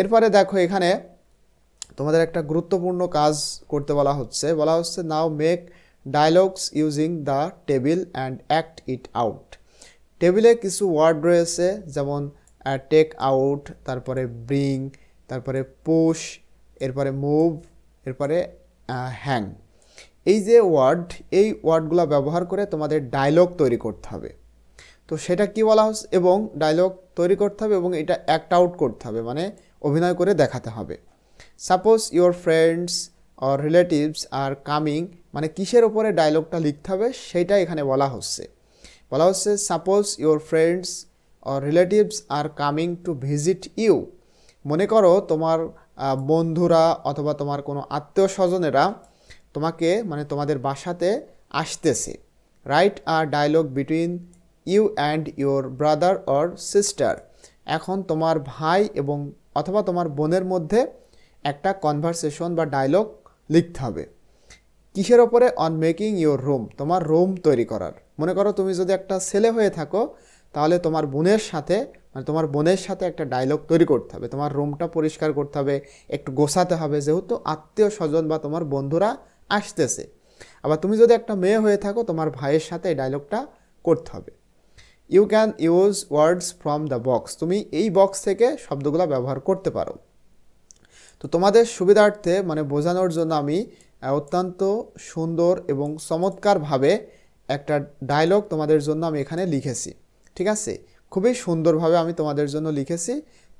এরপরে দেখো এখানে তোমাদের একটা গুরুত্বপূর্ণ কাজ করতে বলা হচ্ছে। বলা হচ্ছে now make dialogues using the table and act it out টেবিলে কিছু ওয়ার্ড রয়েছে, যেমন টেক আউট তারপরে ব্রিং তারপরে পুশ এরপরে মুভ এরপরে হ্যাং এই যে ওয়ার্ড এই ওয়ার্ডগুলো ব্যবহার করে তোমাদের ডায়লগ তৈরি করতে হবে। তো সেটা কি বলা হচ্ছে? এবং ডায়লগ তৈরি করতে হবে এবং এটা অ্যাক্ট আউট করতে হবে। মানে অভিনয় করে দেখাতে হবে। Suppose your friends or relatives are coming মানে কিসের ওপরে ডায়লগটা লিখতে হবে সেইটা এখানে বলা হচ্ছে। বলা হচ্ছে suppose your friends or relatives are coming to visit you মনে করো তোমার বন্ধুরা অথবা তোমার কোনো আত্মীয় স্বজনেরা তোমাকে মানে তোমাদের বাসাতে আসতেছে। Right R dialogue between you and your brother or sister এখন তোমার ভাই এবং অথবা তোমার বোনের মধ্যে একটা কনভারসেশন বা ডায়লগ লিখতে হবে। কিসের ওপরে? অন মেকিং ইউর রুম তোমার রুম তৈরি করার। মনে করো তুমি যদি একটা ছেলে হয়ে থাকো, তাহলে তোমার বোনের সাথে মানে তোমার বোনের সাথে একটা ডায়লগ তৈরি করতে হবে। তোমার রুমটা পরিষ্কার করতে হবে, একটু গোছাতে হবে, যেহেতু আত্মীয় স্বজন বা তোমার বন্ধুরা আসতেছে। আবার তুমি যদি একটা মেয়ে হয়ে থাকো, তোমার ভাইয়ের সাথে এই ডায়লগটা করতে হবে। You can use words from the box তুমি এই বক্স থেকে শব্দগুলো ব্যবহার করতে পারো। তো তোমাদের সুবিধার্থে মানে বোঝানোর জন্য আমি অত্যন্ত সুন্দর এবং চমৎকারভাবে একটা ডায়লগ তোমাদের জন্য আমি এখানে লিখেছি। ঠিক আছে? খুবই সুন্দরভাবে আমি তোমাদের জন্য লিখেছি।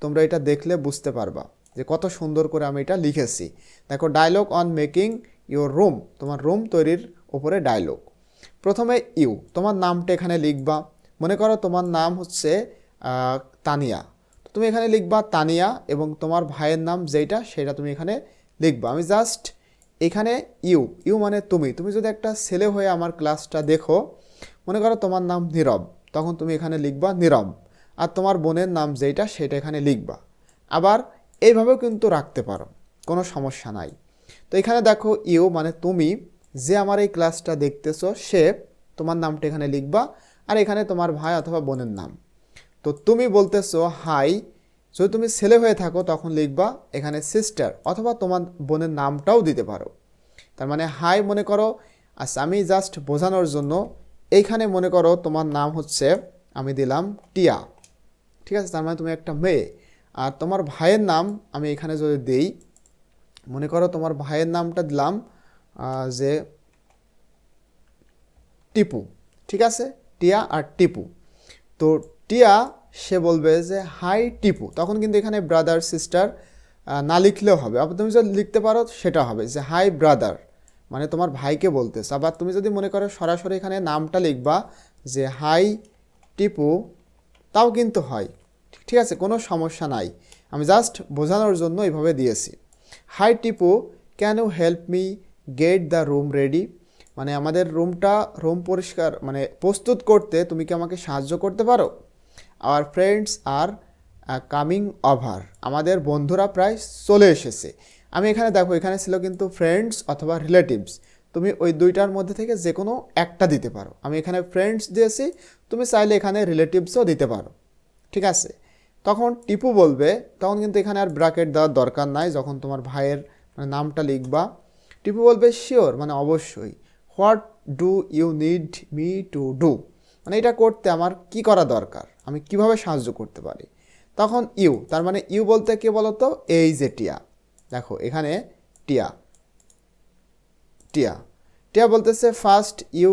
তোমরা এটা দেখলে বুঝতে পারবা যে কত সুন্দর করে আমি এটা লিখেছি। দেখো dialogue on making your room তোমার রুম তৈরির ওপরে ডায়লগ প্রথমে ইউ তোমার নামটা এখানে লিখবা। মনে করো তোমার নাম হচ্ছে তানিয়া। তো তুমি এখানে লিখবা তানিয়া এবং তোমার ভাইয়ের নাম যেইটা সেটা তুমি এখানে লিখবা। আমি জাস্ট এখানে ইউ ইউ মানে তুমি। তুমি যদি একটা ছেলে হয়ে আমার ক্লাসটা দেখো, মনে করো তোমার নাম নীরব, তখন তুমি এখানে লিখবা নীরব। আর তোমার বোনের নাম যেইটা সেটা এখানে লিখবা। আবার এইভাবেও কিন্তু রাখতে পারো, কোনো সমস্যা নাই। তো এখানে দেখো ইউ মানে তুমি, যে আমার এই ক্লাসটা দেখতেছো সে তোমার নামটা এখানে লিখবা। আর এখানে তোমার ভাই অথবা বোনের নাম। তো তুমি বলতেছো, হাই, যদি তুমি ছেলে হয়ে থাকো, তখন লিখবা এখানে সিস্টার অথবা তোমার বোনের নামটাও দিতে পারো। তার মানে হাই মনে করো আচ্ছা আমি জাস্ট বোঝানোর জন্য এইখানে মনে করো তোমার নাম হচ্ছে, আমি দিলাম টিয়া। ঠিক আছে? তার মানে তুমি একটা মেয়ে। আর তোমার ভাইয়ের নাম আমি এখানে যদি দেই, মনে করো তোমার ভাইয়ের নামটা দিলাম যে টিপু। ঠিক আছে? টিয়া আর টিপু। তো টিয়া, সে বলবে যে, হাই টিপু। তখন কিন্তু এখানে ব্রাদার সিস্টার না লিখলেও হবে। আবার তুমি যদি লিখতে পারো, সেটা হবে যে, হাই ব্রাদার মানে তোমার ভাইকে বলতেছে। আবার তুমি যদি মনে করো সরাসরি এখানে নামটা লিখবা যে, হাই টিপু। তাও কিন্তু হয়। ঠিক আছে, কোনো সমস্যা নাই। আমি জাস্ট বোঝানোর জন্য এইভাবে দিয়েছি। Hi Tipu can you help me get the room ready মানে আমাদের রুমটা, রুম পরিষ্কার মানে প্রস্তুত করতে তুমি কি আমাকে সাহায্য করতে পারো? Our friends are coming over আমাদের বন্ধুরা প্রায় চলে এসেছে। আমি এখানে দেখো, এখানে ছিল কিন্তু ফ্রেন্ডস অথবা রিলেটিভস তুমি ওই দুইটার মধ্যে থেকে যে কোনো একটা দিতে পারো। আমি এখানে ফ্রেন্ডস দিয়েছি, তুমি চাইলে এখানে রিলেটিভসও দিতে পারো। ঠিক আছে? তখন টিপু বলবে, তখন কিন্তু এখানে আর ব্র্যাকেট দেওয়ার দরকার নাই, যখন তোমার ভাইয়ের মানে নামটা লিখবা। টিপু বলবে শিওর মানে অবশ্যই। What do you need me to do? মানে এটা করতে আমার কি করা দরকার? আমি কীভাবে সাহায্য করতে পারি? তখন ইউ, তার মানে ইউ বলতে কে বলো তো এই যে টিয়া। দেখো, এখানে টিয়া। টিয়া। টিয়া বলতেছে first you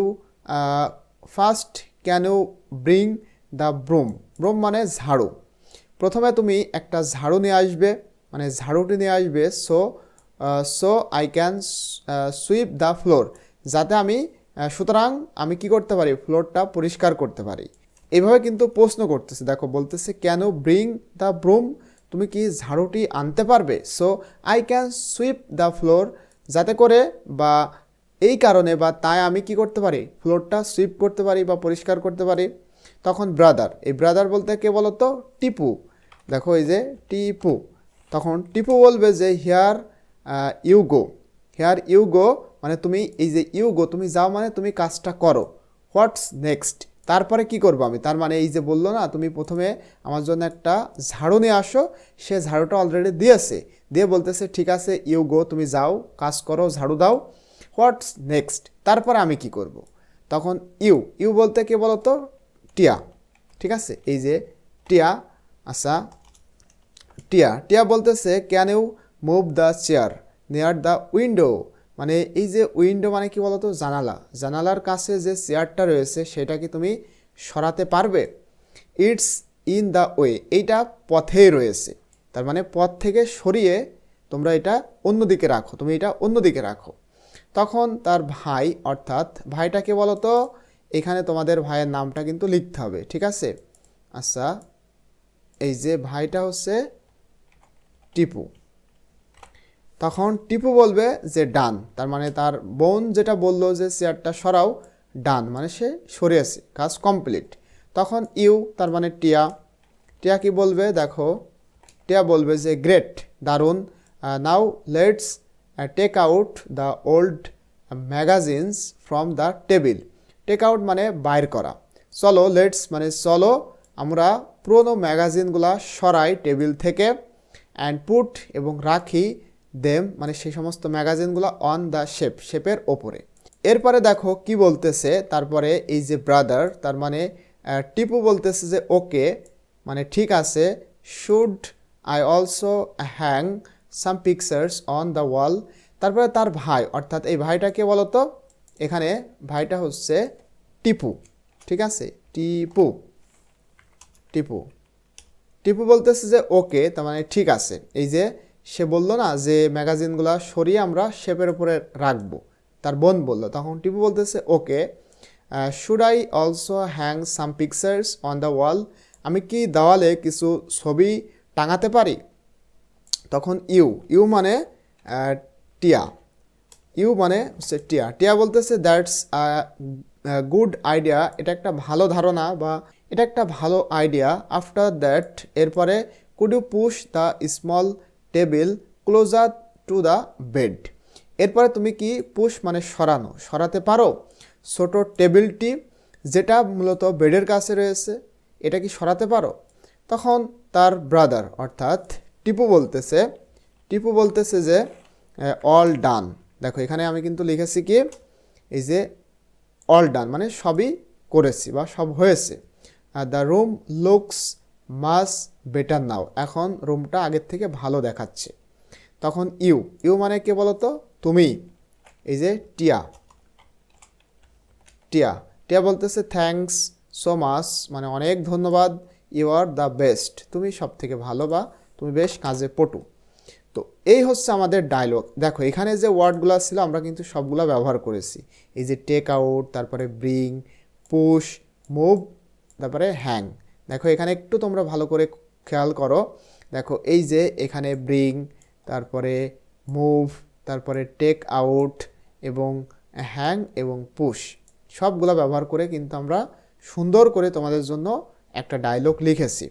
first can you bring the broom broom মানে ঝাড়ু। প্রথমে তুমি একটা ঝাড়ু নিয়ে আসবে মানে ঝাড়ুটি নিয়ে আসবে so so I can sweep the floor যাতে আমি সুতরাং আমি কি করতে পারি? ফ্লোরটা পরিষ্কার করতে পারি। এভাবে কিন্তু প্রশ্ন করতেছে। দেখো, বলতেছে, কেন ব্রিং দ্য ব্রুম তুমি কি ঝাড়ুটি আনতে পারবে? So I can sweep the floor যাতে করে বা এই কারণে বা তাই আমি কি করতে পারি? ফ্লোরটা সুইপ করতে পারি বা পরিষ্কার করতে পারি। তখন ব্রাদার এই ব্রাদার বলতে কে বলো তো টিপু। দেখো, এই যে টিপু। তখন টিপু বলবে যে here you go here you go মানে তুমি এই যে ইউ গো তুমি যাও মানে তুমি কাজটা করো। হোয়াটস নেক্সট তারপরে কি করব আমি? তার মানে এই যে বলল না, তুমি প্রথমে আমার জন্য একটা ঝাড়ু নিয়ে আসো, সে ঝাড়ুটা অলরেডি দিয়েছে। দিয়ে বলতেছে, ঠিক আছে ইউ গো তুমি যাও, কাজ করো, ঝাড়ু দাও। হোয়াটস নেক্সট তারপরে আমি কি করব। তখন ইউ ইউ বলতে কে বলো তো টিয়া। ঠিক আছে? এই যে টিয়া আচ্ছা টিয়া। টিয়া বলতেছে can you move the chair near the window মানে এই যে উইন্ডো মানে কি বলতো? জানালা। জানালার কাছে যে চেয়ারটা রয়েছে, সেটা কি তুমি সরাতে পারবে? ইটস ইন দ্য ওয়ে এইটা পথেই রয়েছে। তার মানে পথ থেকে সরিয়ে তোমরা এটা অন্যদিকে রাখো। তুমি এটা অন্যদিকে রাখো। তখন তার ভাই, অর্থাৎ ভাইটাকে বলো তো এখানে তোমাদের ভাইয়ের নামটা কিন্তু লিখতে হবে। ঠিক আছে? আচ্ছা এই যে ভাইটা হচ্ছে টিপু। তখন টিপু বলবে যে, ডান। তার মানে তার বোন যেটা বলল যে, চেয়ারটা সরাও, ডান। মানে সে সরিয়েছে, কাজ কমপ্লিট। তখন ইউ, তার মানে টিয়া টিয়া কি বলবে? দেখো, টিয়া বলবে যে, গ্রেট, দারুণ। Now let's take out the old magazines from the table. Take out মানে বাইর করা। চলো, লেটস মানে চলো, আমরা পুরোনো ম্যাগাজিনগুলা সরাই টেবিল থেকে, অ্যান্ড পুট এবং রাখি দেম মানে সেই সমস্ত ম্যাগাজিনগুলো অন দ্য শেপ শেপের ওপরে। এরপরে দেখো কি বলতেছে, তারপরে এই যে ব্রাদার তার মানে টিপু বলতেছে যে, ওকে মানে ঠিক আছে should I also hang some pictures on the wall তারপরে তার ভাই, অর্থাৎ এই ভাইটাকে বলো তো এখানে ভাইটা হচ্ছে টিপু, ঠিক আছে? টিপু টিপু। টিপু বলতেছে যে, ওকে, তার মানে ঠিক আছে। এই যে সে বলল, না, যে ম্যাগাজিনগুলো সরিয়ে আমরা শেপের উপরে রাখব। তার বোন বলল, তখন টিপু বলতেছে, okay should I also hang some pictures on the wall আমি কি দেওয়ালে কিছু ছবি টাঙাতে পারি? তখন ইউ ইউ মানে টিয়া। ইউ মানে হচ্ছে টিয়া। টিয়া বলতেছে দ্যাটস গুড আইডিয়া এটা একটা ভালো ধারণা বা এটা একটা ভালো আইডিয়া আফটার দ্যাট এরপরে could you push the small table closer to the bed. এরপরে তুমি কি পুশ মানে সরানো, সরাতে পারো? ছোট টেবিলটি যেটা মূলত বেডের কাছে রয়েছে, এটা কি সরাতে পারো? তখন তার ব্রাদার অর্থাৎ টিপু বলতেছে টিপু বলতেছে যে অল ডান দেখো, এখানে আমি কিন্তু লিখেছি কি, এই যে অল ডান মানে সবই করেছি বা সব হয়েছে। The room looks much better now এখন রুমটা আগের থেকে ভালো দেখাচ্ছে। তখন ইউ ইউ মানে কে বলতো? তুমি। এই যে টিয়া। টিয়া। টিয়া বলতেছে থ্যাঙ্কস সো মাচ মানে অনেক ধন্যবাদ। ইউ আর দ্য বেস্ট তুমি সব থেকে ভালো বা তুমি বেশ কাজে পটু। তো এই হচ্ছে আমাদের ডায়লগ দেখো, এখানে যে ওয়ার্ডগুলো ছিল, আমরা কিন্তু সবগুলো ব্যবহার করেছি। এই যে টেক আউট তারপরে ব্রিং পুশ মুভ তারপরে হ্যাং দেখো, এখানে একটু তোমরা ভালো করে খেয়াল করো। দেখো, এই যে এখানে ব্রিং তারপরে মুভ তারপরে টেক আউট এবং হ্যাং এবং পুশ সবগুলো ব্যবহার করে কিন্তু আমরা সুন্দর করে তোমাদের জন্য একটা ডায়লগ লিখেছি।